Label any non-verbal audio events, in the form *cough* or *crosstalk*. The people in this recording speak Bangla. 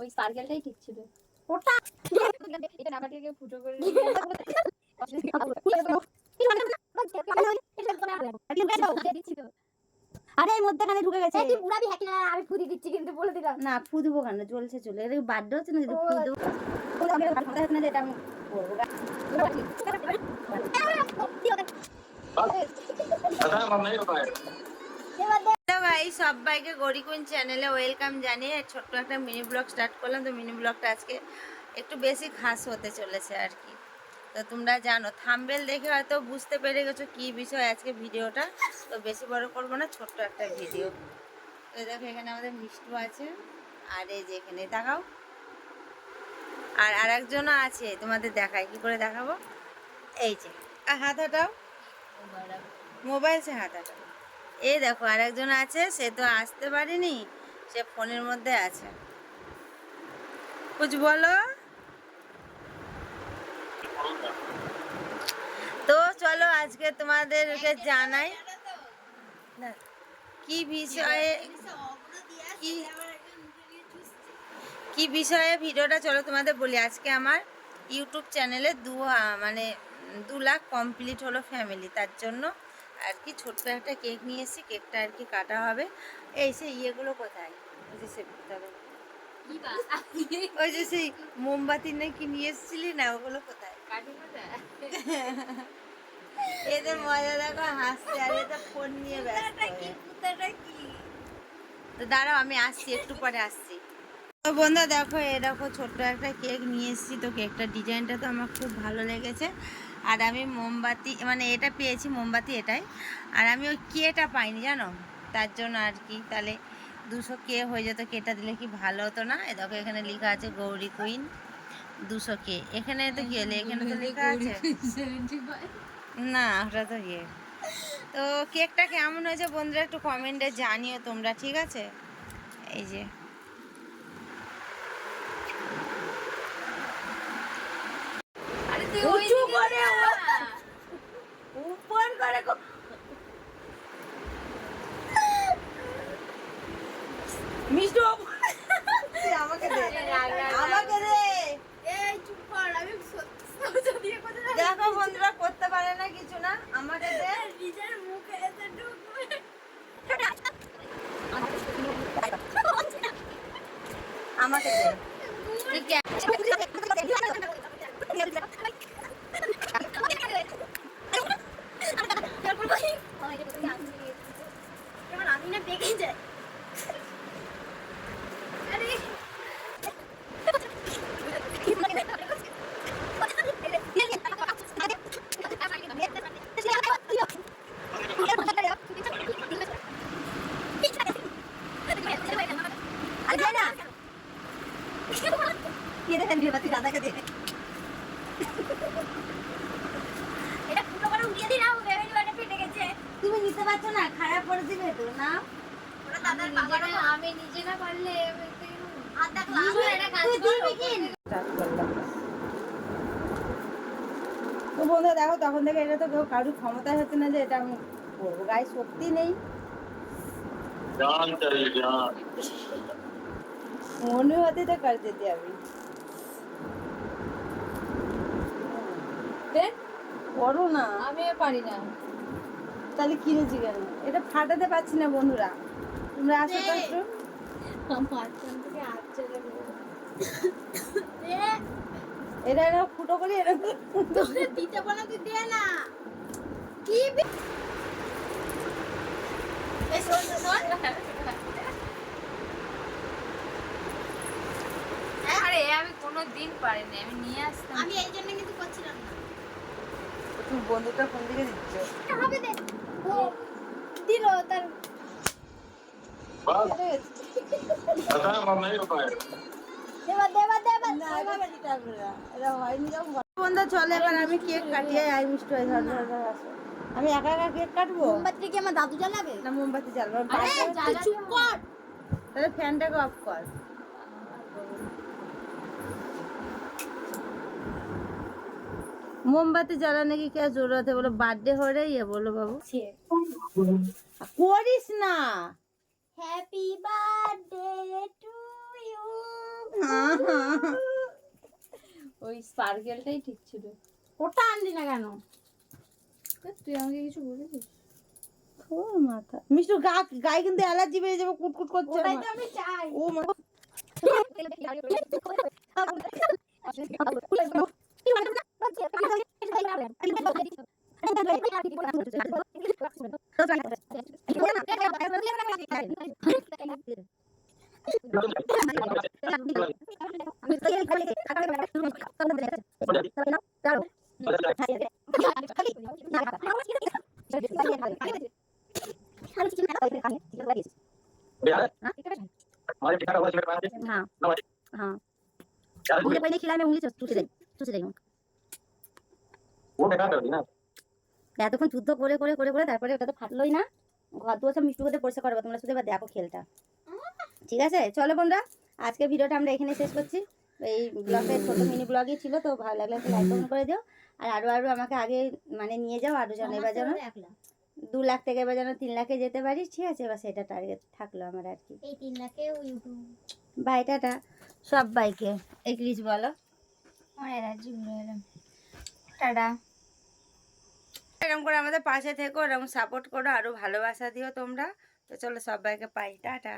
ওই সার্কেলটাই ঠিক ছিল। ওটা এটা নাকাটিকে ফুটো করে কেন? চলছে চলে এটা বাধ্য হচ্ছে না ফুদবো? হাই বাইকে গরিকুন চ্যানেলে ওয়েলকাম জানিয়ে ছোট্ট একটা মিনি ব্লগ স্টার্ট করলাম। তো মিনি ব্লগটা আজকে একটু বেশি খাস হতে চলেছে আর কি। তো তোমরা জানো থাম্বেল দেখে হয়তো বুঝতে পেরে গেছো কী বিষয় আজকে ভিডিওটা। তো বেশি বড় করব না, ছোট্ট একটা ভিডিও তো দেখো, এখানে আমাদের মিষ্টু আছে। আর এই যে এখানে, দেখাও। আর আর একজনও আছে, তোমাদের দেখায় কি করে দেখাবো? এই যে, আর হাত মোবাইল সে হাত এই দেখো আরেকজন আছে, সে তো আসতে পারেনি, সে ফোনের মধ্যে আছে। কুছ বলো। তো চলো আজকে তোমাদেরকে জানাই। কি বিষয়ে কি বিষয়ে ভিডিওটা চলো তোমাদের বলি। আজকে আমার ইউটিউব চ্যানেলে দু মানে দু লাখ কমপ্লিট হলো ফ্যামিলি, তার জন্য আর কি ছোট্ট একটা কেক নিয়ে এসেছি কেকটা আর কি কাটা হবে। এই সেই ইয়েগুলো কোথায়? ওই যে সে *laughs* ওই যে সেই মোমবাতি নাকি নিয়ে এসেছিলি না ওগুলো কোথায়? *laughs* এদের মজা দেখো হাসছে আর এটা ফোন নিয়ে ব্যস্ত তো দাঁড়াও আমি আসছি একটু পরে আসছি। বন্ধু, দেখো, এ দেখো, ছোট্ট একটা কেক নিয়ে এসেছি তো। কেকটার ডিজাইনটা তো আমার খুব ভালো লেগেছে। আর আমি মোমবাতি মানে এটা পেয়েছি, মোমবাতি এটাই। আর আমি ওই কেটা পাইনি, জানো? তার জন্য আর কি। তাহলে দুশো কে হয়ে যেত, কেটা দিলে কি ভালো হতো না? এ দেখো, এখানে লেখা আছে গৌরী কুইন, দুশো কে। এখানে তো হলে? এখানে তো লেখা আছে। না, ওটা তো ইয়ে। তো কেকটা কেমন হয়েছে বন্ধুরা, একটু কমেন্টে জানিও তোমরা, ঠিক আছে? এই যে আরে তুই উঁচু করে উপর করে মিষ্টি আমাকে দে। আমাকে দে। এই চুপ কর আমি দেখো বন্ধুরা করতে পারে না কিছু না। আমাকে দে নিজের মুখে এসে ঢুকবে আমাকে দে তুই কে আমি না দেখে যাই আরে দাদাকে এটা ফুটো করে উড়িয়ে বেবি ফেটে গেছে। তুমি নিতে পারছ না খারাপ করে দিবে তো না? ওটা দাদার আমি নিজে না পারলে দেখো তখন থেকে এটা তো কেউ কারোর ক্ষমতা হচ্ছে না যে এটা আমি করব। গায়ে শক্তি নেই। মনে হতে তো কর দিতে আমি করো না। আমি পারি না। তাহলে কিনেছি কেন এটা ফাটাতে পারছি না বন্ধুরা। তোমরা আসো তো একটু এটা এরকম ফুটো করি এরকম দিতে বলে তুই দে না। কি আরে আমি কোনো দিন পারিনি আমি নিয়ে আসতাম। আমি এই জন্য কিন্তু করছিলাম না। তুমি কোন দিকে দিল তার। আমি আই মিষ্টি আমি একা একা কেক কাটবো? মোমবাতি কি আমার দাদু জ্বালাবে? না মোমবাতি জ্বালবো। তাহলে ফ্যানটাকে অফ কর। মোমবাতি জ্বালা কি কে জোরাতে বলো বার্থডে হরে ইয়ে বলো বাবু? করিস না। হ্যাপি বার্থডে টু ইউ ওই স্পার্কেলটাই ঠিক ছিল। ওটা আনলি না কেন? তুই আমাকে কিছু বলেছিস মাথা। মিষ্টু গা গায়ে কিন্তু অ্যালার্জি বেড়ে যাবে কুটকুট করছে ওটাই তো আমি চাই। ও মা *laughs* पहले खिलाया मैं उंगली चूसे रही चूसे रही हूँ वो बेकार कर दी ना এতক্ষণ যুদ্ধ করে করে করে করে তারপরে ওটা তো ফাটলোই না ঘর দুয়ার সব মিষ্টি করে পরিষ্কার করবো তোমরা শুধু এবার দেখো খেলটা ঠিক আছে? চলো বন্ধুরা আজকে ভিডিওটা আমরা এখানে শেষ করছি। এই ব্লগের ছোট মিনি ব্লগই ছিল তো ভালো লাগলে একটু লাইক কমেন্ট করে দিও। আর আরও আরও আমাকে আগে মানে নিয়ে যাও আরও যেন এবার যেন। দু লাখ থেকে এবার যেন তিন লাখে যেতে পারি ঠিক আছে? এবার সেটা টার্গেট থাকল আমার আর কি। এই তিন লাখে বাই টাটা। সব বাইকে এগলিশ বলো। টাটা। এরকম করে আমাদের পাশে থেকো এরকম সাপোর্ট করো আরও ভালোবাসা দিও তোমরা। তো চলো সবাইকে পাই। টাটা।